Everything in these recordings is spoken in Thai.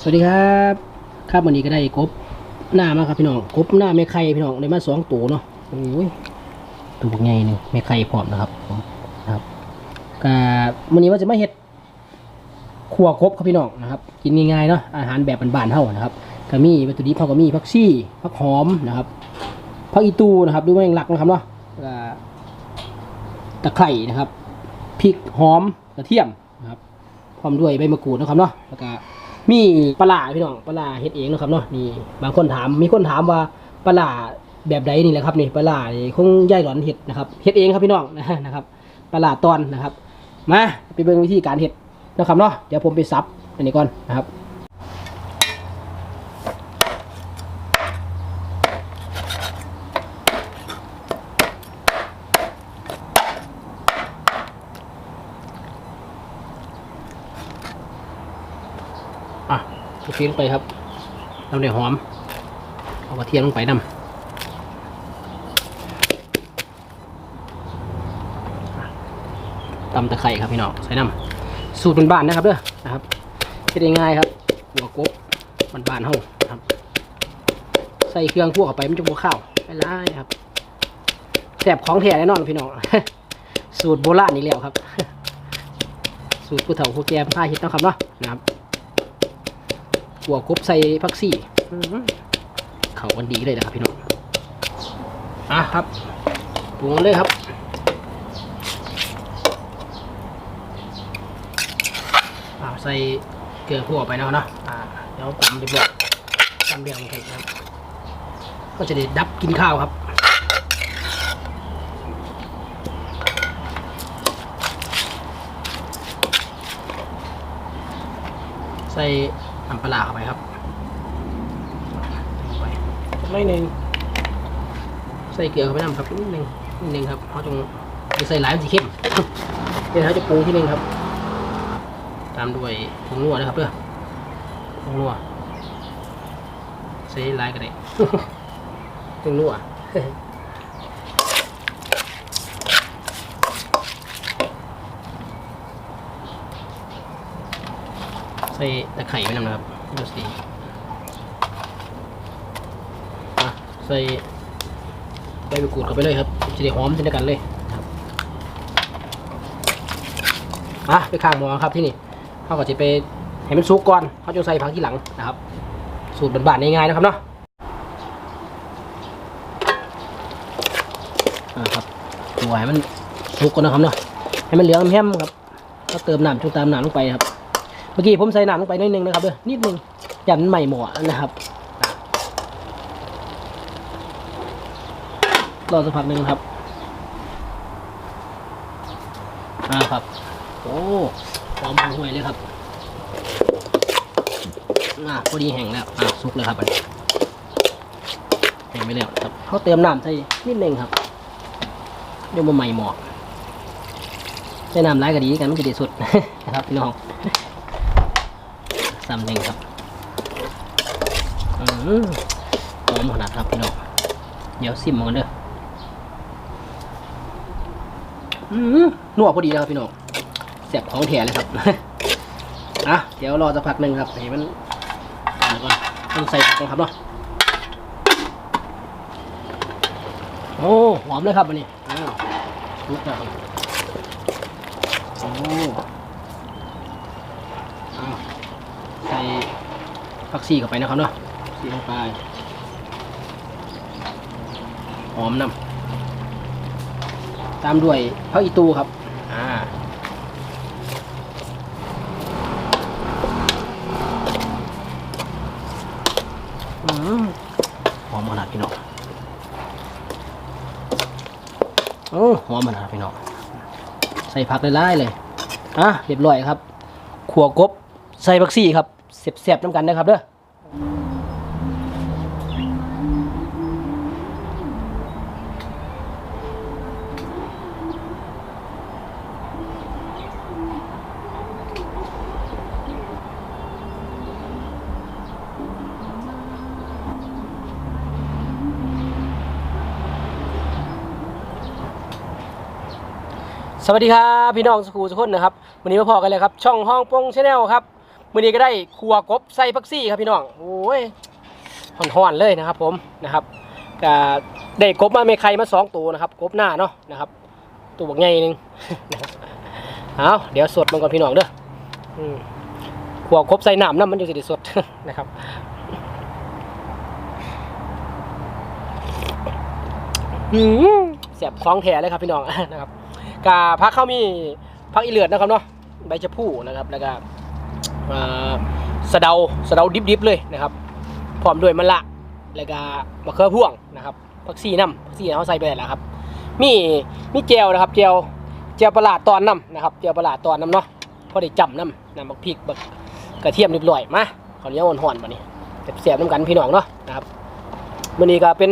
สวัสดีครับครับวันนี้ก็ได้กบหน้ามาครับพี่น้องกบหน้าแม่ไข่พี่น้องได้มาสองตัวเนาะโอ้ยตัวบักใหญ่หนึ่งแม่ไข่พร้อมนะครับผมนะครับก็วันนี้ว่าจะมาเฮ็ดครัวกบครับพี่น้องนะครับ กินง่ายๆเนาะอาหารแบบบานๆเท่านะครับก็มีวัตถุดิบเขาก็มีผักชีผักหอมนะครับผักอีตูนะครับดูแมงลักนะครับเนาะตะไคร่นะครับพริกหอมกระเทียมนะครับพร้อมด้วยใบมะกรูดนะครับเนาะแล้วก็ มีปลาร้าพี่น้องปลาเฮ็ดเองนะครับเนาะนี่บางคนถามมีคนถามว่าปลาแบบใดนี่แหละครับนี่ปลาร้านี่คงย่ายหลอนเห็ดนะครับเห็ดเองครับพี่น้องนะครับปลาร้าตอนนะครับ มาไปเบิ่งวิธีการเห็ดนะครับเนาะเดี๋ยวผมไปซับอันนี้ก่อนนะครับ อะกระ เทียมลงไปครับทำเดี๋ยวหอม เอากระเทียมลงไปนำตำตะไคร่ครับพี่น้องใส่น้ำสูตรบ้านๆนะครับเด้อนะครับเฮ็ดง่ายครับหัวกบบ้านๆเฮาครับ ใส่เครื่องพวกเข้าไปมันจะบัวข้าวไม่ร้ายครับแสบของแท้แน่นอนพี่น้องสูตรโบราณนี่แล้วครับ สูตรผู้เฒ่าผู้แก่ผ้าเฮ็ดเนาะครับเนาะนะครับ หัวกบใส่พักซี่อื้อหือเข้ากันดีเลยนะครับพี่น้องอะครับปรุงเลยครับอ่าใส่เกลือขั่วไปแล้วเนาะอ่าเดี๋ยวผมจะบอกตำเรียงให้ครับ ก็จะได้ดับกินข้าวครับใส่ น้ำปลาร้าเข้าไปครับใส่เข้าไปสักหน่อยหนึ่งใส่เกลือเข้าไปน้ำครับนิดนึงนิดนึงครับเพราะจงจะใส่หลายมันสีเข้มเดี๋ยวเราจะปรุงที่นึงครับ ตามด้วยผงนัวนะครับเพื่อผงนัวใส่หลายก็ได้ผงนัว ส่ตะไคร้ไปนำนะครับดูสิอะใส่ใบมะกรูดเข้าไปเลยครับจะได้หอมเช่นเดียวกันเลยครับอะไปข้างหมอครับที่นี่เขาก็จะไปให้มันสุกก่อนเขาจะใส่ผักที่หลังนะครับ สูตรบานๆง่ายๆนะครับเนาะอ่าครับตัวให้มันสุกก่อนนะครับเนาะให้มันเหลืองแฮมครับก็เติมน้ำจุ่มตามน้ำลงไปครับ เมื่อกี้ผมใส่น้ำลงไปนิดนึงนะครับเด้อนิดนึงยันใหม่หมอนะครับรอสักพักหนึ่งครับอ่าครับ โอ้หอมห่วยเลยครับอ่าพอดีแห้งแล้วอ่าสุกแล้วครับอันนี้แห้งไปแล้วครับเขาเติมน้ำใส่นิดนึงครับเดี๋ยวมาใหม่หมอใส่น้ำร้ายก็ดีกันมันจะดีสุดนะครับพี่น้อง ซ้ำหนึ่งครับอืมหอมขนาดครับพี่น้องเดี๋ยวซิมมันกันเด้ออืมนัวพอดีนะครับพี่น้องแสบของแถเลยครับอะเดี๋ยวรอสักพักหนึ่งครับให้มันก่อนต้องใส่ก่อนครับเนาะโอ้หอมเลยครับอันนี้อ้าวลุกแล้วโอ้อ้าว ใส่ ผักชีเข้าไปนะครับเนาะชีลงไปหอมน้ำตามด้วยผักอีตูครับอ่าอืมหอมขนาดพี่น้องโอ้หอมขนาดพี่น้องใส่ผักไล่ๆเลยอะเรียบร้อยครับขัวกบใส่ผักซี่ครับ เสียบๆน้ำกันนะครับเด้อสวัสดีครับ พี่น้องสกูทุกคนนะครับ วันนี้มาพอกันเลยครับ ช่องห้องปงชาแนลครับ มื้อนี้ก็ได้ครัวกบใส่ผักซี่ครับพี่น้องโอ้ยห่อนๆเลยนะครับ ผมนะครับก็ได้กบมาไม่ไข่มาสองตัวนะครับกบหน้าเนาะนะครับ ตัวบักใหญ่หนึงเอาเดี๋ยวสดมันก่อนพี่น้องเด้ออืมครัวกบใส่น้ำน้ำมันจะสิได้สดนะครับอืมเสียบคล้องแถเลยครับพี่น้องนะครับกาพักเข้ามีพักอีเลือดนะครับเนาะใบชะพูนะครับแล้วก็ สะเดาสะเดาดิบๆเลยนะครับพร้อมด้วยมะละแล้วก็มะเขือพ่วงนะครับผักซีน้ำผักซีเขาใส่ไปแล้วครับ มีมีเจลนะครับเจลเจลประหลาดตอนน้ำนะครับเจลประหลาดตอนน้ำเนาะพอได้จำน้ำน้ำบักพริกบักกระเทียมเรียบร้อยมาขออนุญาตห่อนๆมานี่เสียบๆน้ำกันพี่น้องเนาะนะครับมื้อนี้ก็เป็น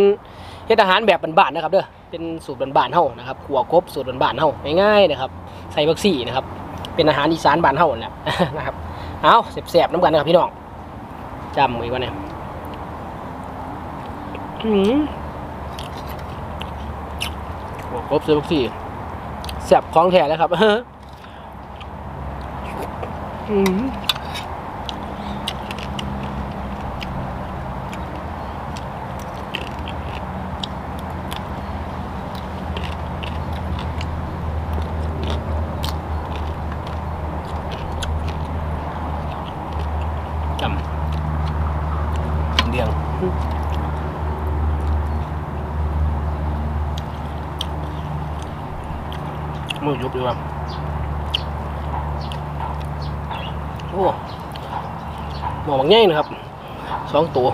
เฮ็ดอาหารแบบบ้านๆนะครับเด้อเป็นสูตรบ้านๆเฮานะครับขัวกบสูตรบ้านๆเฮาง่ายๆนะครับ ใส่บักซี่นะครับ เป็นอาหารอีสานบ้านเฮาแหละนะครับ เอาแซ่บๆน้ำกันนะครับพี่น้องจำไว้ก่อนเนี่ยอื้อหือขัวกบใส่บักซี่แซ่บของแท้แล้วครับอืมหือจำเดียง มือยุบดีว่าโอ้หมอบางแง่นะครับสองตัว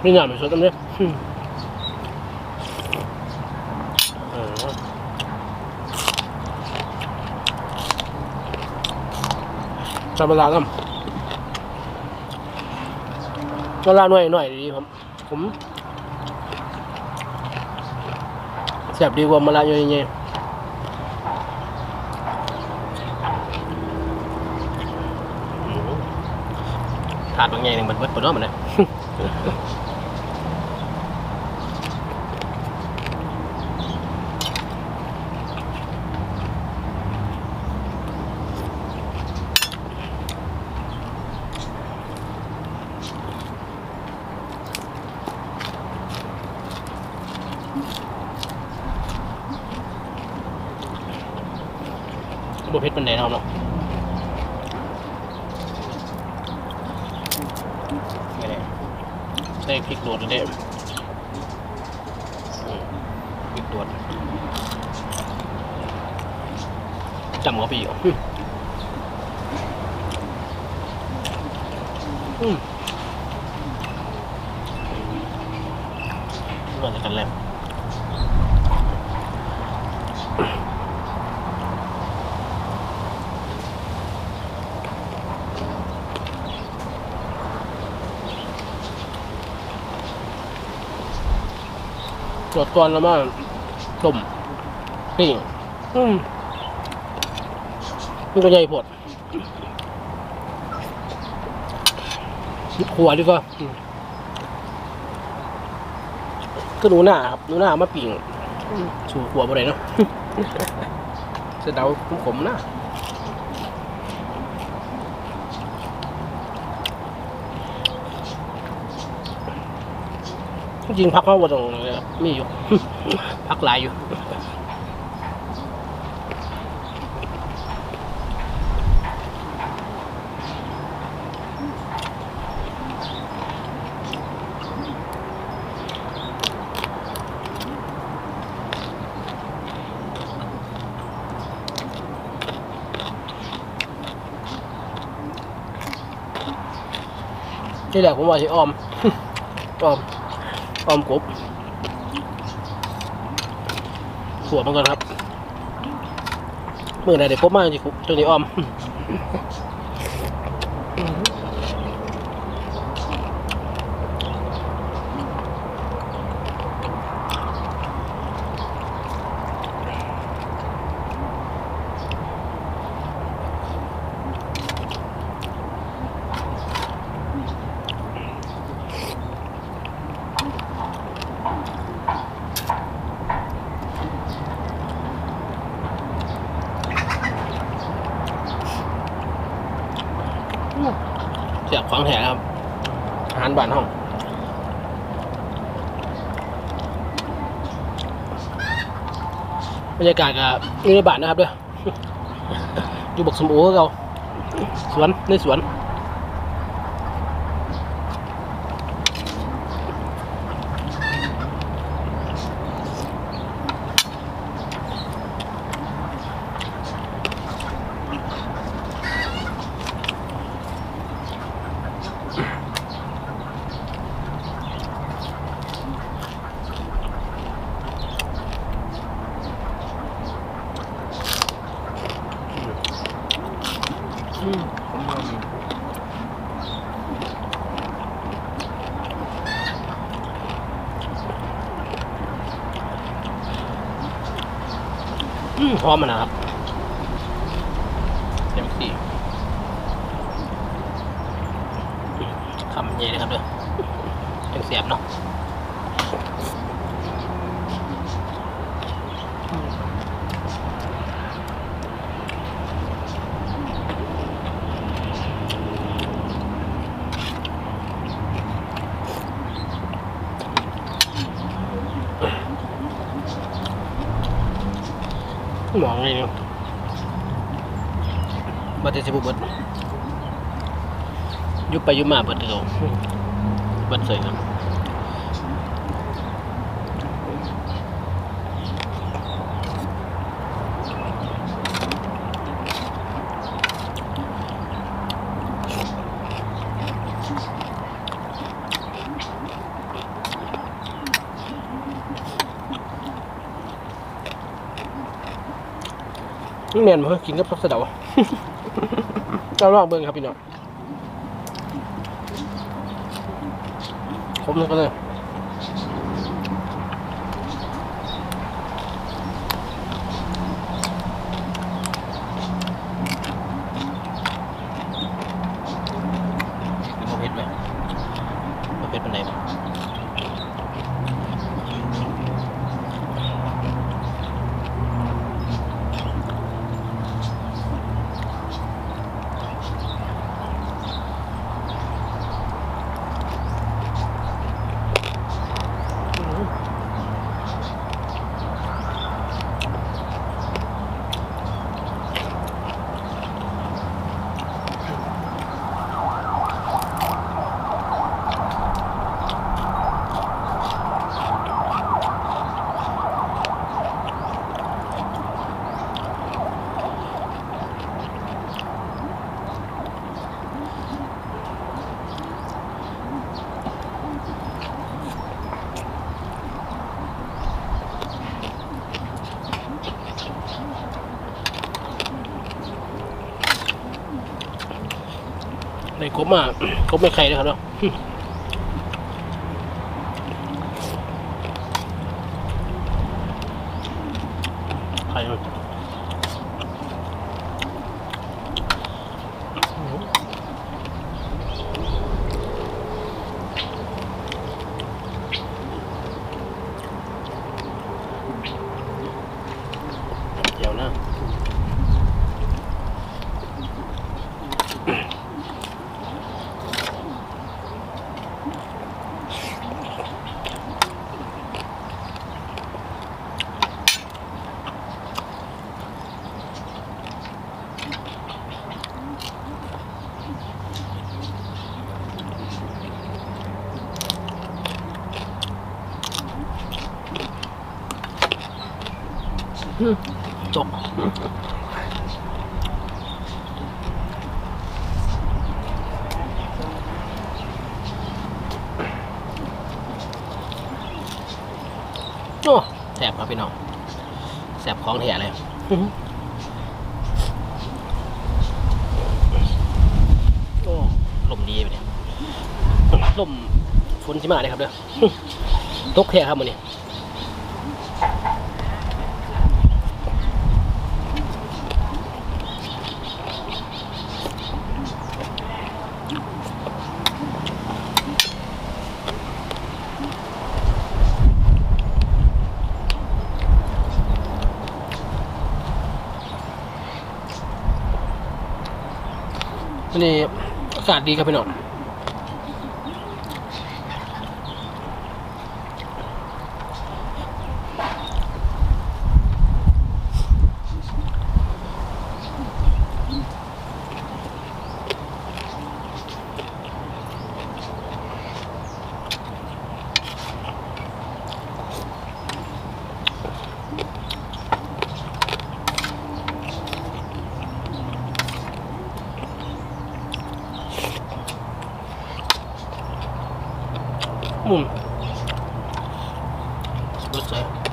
ไม่หนาไม่สดตั้งเนี่ยจำเวลาครับ ก็ลาหน่อยหน่อยดีครับผมแซ่บดีกว่ามะละเยอะๆถาดบางแง่หนึ่งมันเบิดปวน้อมันเลย บวเพชรเป็นแดงเอาเนาะไม่ได้พริกโดดเลยเด้พริกโดดจำเขาไปอยู่อืมอืมก่อนจะกันแล้ว ตัวตอนแล้วมาต้มปิ้งอืมมันก็ใหญ่ปวดหัวดีกว่าอืมก็หนูหน้าครับหนูหน้ามาปิ้งอืมสู่หัวบ่ได้เนาะเสะเดาขมๆนะ จริงพักเขาบ่ตรงเลยครับมีอยู่ พักหลายอยู่ที่แรกผมว่าสิออมออม ออมกบขัวมันก่อนครับเมื่อไหร่เดี๋ยวกบมากจริงๆจนนี้ออม จากขวงแถครับ อาหารบ้านห้องบรรยากาศกับอยู่ในบ้านนะครับเด้ออยู่บกสมโอเราสวนในสวน อืมหอมมันนะครับเต็มที่คำใหญ่เลยครับเด้อยังเสียบเนาะ มองเลยเนาะบัตรสิบุเบิดยุบไปยุบมาเบิดเดียวเบิดเสยครับ นี่ แมนมากินกับผักสะเดาเราลองเบิ่งครับพี่น้องผมนึกก็เลย ในครบมากครบไม่ใครนะครับเนาะ ใครมันเดี๋ยวนะ จบโอ้แสบครับพี่น้องแสบของแท้เลยโอ้ลมดีไปเนี่ยลมฝนสิมาเลยครับเด้อตกแท้ครับมันนี้ นี่อากาศดีครับพี่น้อง Mm. It's What's good.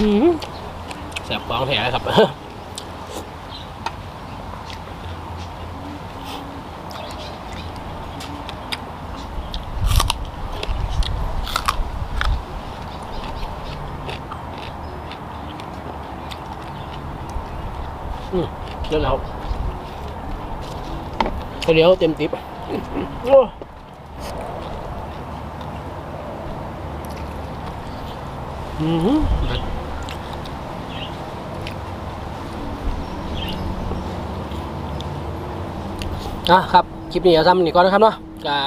อืมแสบฟองแผลครับ อืมเดี๋ยวเราเดี๋ยวเต็มติบโอ้อืม อะครับคลิปนี้เอาทำนี่ก่อนนะครับเนาะกับ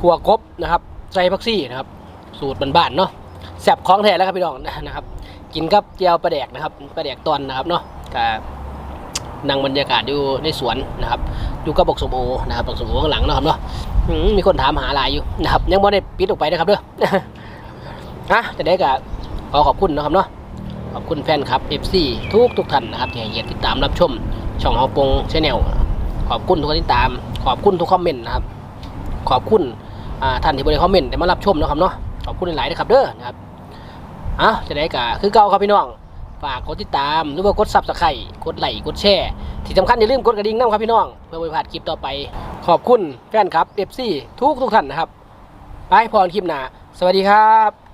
ขัวกบนะครับใส่พักซี่นะครับ สูตรบ้านๆเนาะแซ่บของแท้แล้วครับพี่น้องนะครับ กินกับเจียวปลาแดกนะครับปลาแดกตอนนะครับเนาะกับนั่งบรรยากาศอยู่ในสวนนะครับอยู่กับบกสมโอนะครับบกสมโอข้างหลังเนาะครับเนาะมีคนถามหาลายอยู่นะครับ ยังไม่ได้ปิดออกไปนะครับเด้อฮะจะได้กับขอขอบคุณนะครับเนาะขอบคุณแฟนครับ FC ทุกทุกท่านนะครับที่ให้เกียรติติดตามรับชมช่องฮาปงชแนล ขอบคุณทุกคนที่ตาม ขอบคุณทุกคอมเมนต์นะครับ ขอบคุณท่านที่บริคอมเมนต์ได้มารับชมนะครับเนาะขอบคุณหลายๆนะครับเด้อนะครับอะจะได้กับคือเก่าครับพี่น้องฝากกดติดตามหรือว่ากดซับสไครต์กดไลค์กดแชร์ที่สำคัญอย่าลืมกดกระดิ่งนะครับพี่น้องเพื่อไม่พลาดคลิปต่อไป ขอบคุณแฟนครับ FC ทุกทุกท่านนะครับไปพรคลิปหน้าสวัสดีครับ